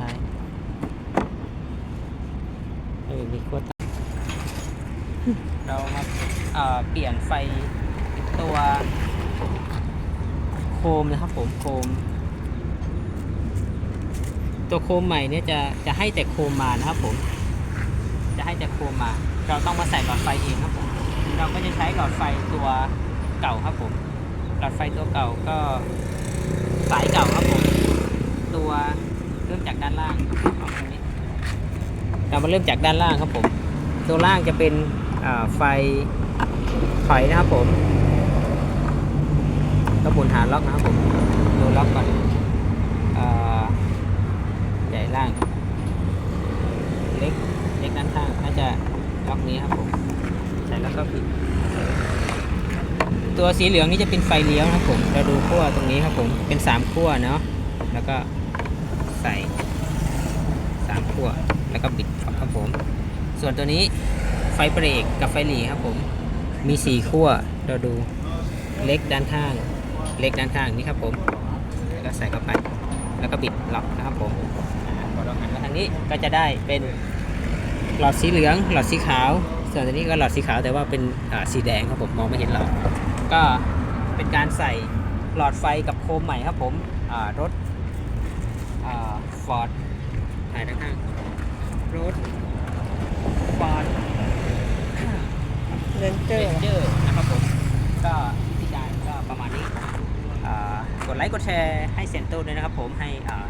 ท้ายเออมีขั้วต่ำเรามาเอ่อเปลี่ยนไฟตัวโคมนะครับผมโคม ตัวโคมใหม่เนี่ยจะจะให้แต่โคมมานะครับผม จะให้แต่โคมมา เราต้องมาใส่หลอดไฟเองครับผมเราก็จะใช้หลอดไฟตัวเก่าครับผม หลอดไฟตัวเก่าก็สายเก่าครับผม ตัวเริ่มจากด้านล่างเอาตรงนี้ เรามาเริ่มจากด้านล่างครับผมตัวล่างจะเป็นไฟถอยนะครับผมก็หมุนหาล็อกนะครับผมดูล็อกก่อนอใหญ่ล่าง เล็กเล็กด้านข้างน่าจะล็อกนี้ครับผมใส่แล้วก็ปิดตัวสีเหลืองนี่จะเป็นไฟเลี้ยวนะครับผมเราดูขั้วตรงนี้ครับผมเป็นสามขั้วเนาะแล้วก็ใส่สามขั้ว แล้วก็บิดครับผม ส่วนตัวนี้ไฟเบรกกับไฟหลีครับผม มีสี่ขั้วเราดูเล็กด้านข้าง เล็กด้านข้างนี่ครับผมแล้วก็ใส่เข้าไปแล้วก็บิดล็อกนะครับผมอ่าพอเราหันมาทางนี้ก็จะได้เป็นหลอดสีเหลืองหลอดสีขาว ส่วนตัวนี้ก็หลอดสีขาวแต่ว่าเป็นสีแดงครับผมมองไม่เห็นหลอดก็เป็นการใส่หลอดไฟกับโคมใหม่ครับผมรถฟอร์ดถ่ายด้านข้าง รถฟอร์ดเลนเจเรอร์นเจอร์นะครับผม ก็วิธีการก็ประมาณนี้อ่ากดไลค์กดแชร์ให้เซนโต้ด้วยนะครับผมให้อ่า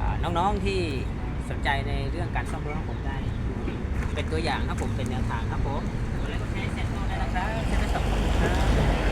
อ่าน้องๆที่สนใจในเรื่องการซ่อมรถของผมได้ดูเป็นตัวอย่างครับผมเป็นแนวทางครับผมกดไลค์กดแชร์ให้เซนโต้ได้นะครับเซนโต้ขอบคุณครับ